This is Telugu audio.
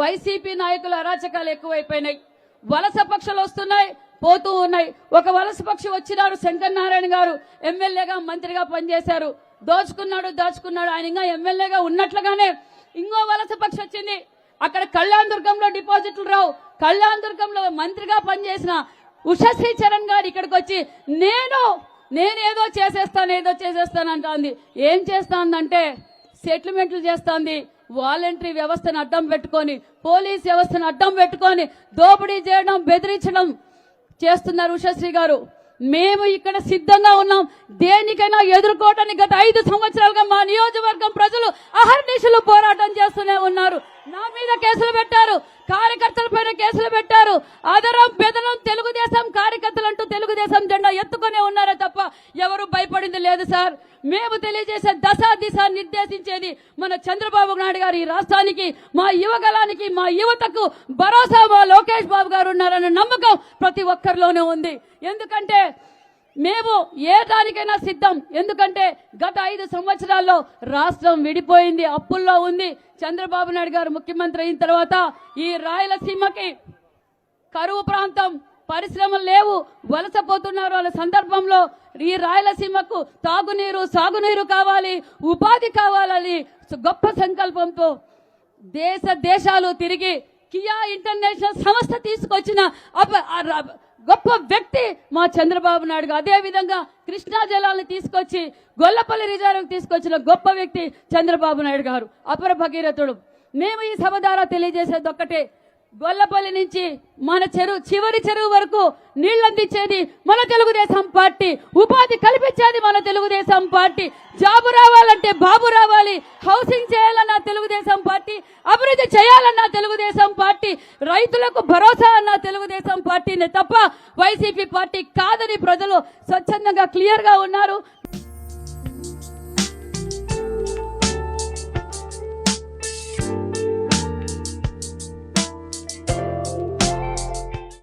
వైసీపీ నాయకుల అరాచకాలు ఎక్కువైపోయినాయి. వలస పక్షులు వస్తున్నాయి పోతూ ఉన్నాయి. ఒక వలస పక్షి వచ్చినారు శంకర్ నారాయణ గారు ఎమ్మెల్యేగా మంత్రిగా పనిచేశారు. దోచుకున్నాడు దాచుకున్నాడు. ఆయన ఇంకా ఎమ్మెల్యేగా ఉన్నట్లుగానే ఇంకో వలస పక్షి వచ్చింది. అక్కడ కళ్యాణ్ దుర్గంలో డిపాజిట్లు రావు. కళ్యాణ్ దుర్గంలో మంత్రిగా పనిచేసిన ఉషశ్రీ చరణ్ గారు ఇక్కడికి వచ్చి నేను నేనేదో చేసేస్తాను ఏదో చేసేస్తాను అంటోంది ఏం చేస్తానంటే సెటిల్మెంట్లు చేస్తోంది. వాలంటరీ వ్యవస్థను అడ్డం పెట్టుకొని పోలీస్ వ్యవస్థను అడ్డం పెట్టుకొని దోపిడీ చేయడం బెదిరించడం చేస్తున్నారు ఉషశ్రీ గారు. మేము ఇక్కడ సిద్ధంగా ఉన్నాం. దేనికైనా ఎదుర్కోవటానికి గత ఐదు సంవత్సరాలుగా మా నియోజకవర్గం ప్రజలు అహర్నిశలు పోరాటం చేస్తూనే ఉన్నారు. నా మీద కేసులు పెట్టారు. కార్యకర్తల పైన కేసులు పెట్టారు. అదరం బెదరం తెలుగుదేశం కార్యకర్తలు అంటూ తెలుగుదేశం జెండా ఎత్తుకునే ఉన్నారే తప్ప ఎవరు భయపడింది లేదు సార్. మేము తెలియజేసే దశ దిశ నిర్దేశించేది మన చంద్రబాబు నాయుడు గారు ఈ రాష్ట్రానికి మా యువగలానికి మా యువతకు భరోసా మా లోకేష్ బాబు గారు ఉన్నారన్న నమ్మకం ప్రతి ఒక్కరిలోనే ఉంది. ఎందుకంటే మేము ఏ దానికైనా సిద్ధం. ఎందుకంటే గత ఐదు సంవత్సరాల్లో రాష్ట్రం విడిపోయింది అప్పుల్లో ఉంది. చంద్రబాబు నాయుడు గారు ముఖ్యమంత్రి అయిన తర్వాత ఈ రాయలసీమకి కరువు ప్రాంతం పరిశ్రమలు లేవు వలసపోతున్నారు వాళ్ళ సందర్భంలో. ఈ రాయలసీమకు తాగునీరు సాగునీరు కావాలి ఉపాధి కావాలని గొప్ప సంకల్పంతో దేశ దేశాలు తిరిగి కియా ఇంటర్నేషనల్ సంస్థ తీసుకొచ్చిన గొప్ప వ్యక్తి మా చంద్రబాబు నాయుడు అదే విధంగా కృష్ణా జలాలను తీసుకొచ్చి గొల్లపల్లి రిజర్వ్ తీసుకొచ్చిన గొప్ప వ్యక్తి చంద్రబాబు నాయుడు గారు అపర భగీరథుడు. మేము ఈ సభ ద్వారా తెలియజేసేది ఒక్కటే గొల్లపల్లి నుంచి మన చెరువు చివరి చెరువు వరకు నీళ్ళు అందించేది మన తెలుగుదేశం పార్టీ. ఉపాధి కల్పించేది మన తెలుగుదేశం పార్టీ. జాబు రావాలంటే బాబు రావాలి. హౌసింగ్ చేయాలన్న తెలుగుదేశం పార్టీ. అభివృద్ధి చేయాలన్న తెలుగుదేశం పార్టీ. రైతులకు భరోసా అన్న తెలుగుదేశం పార్టీనే తప్ప వైసీపీ పార్టీ కాదని ప్రజలు స్వచ్ఛందంగా క్లియర్గా ఉన్నారు.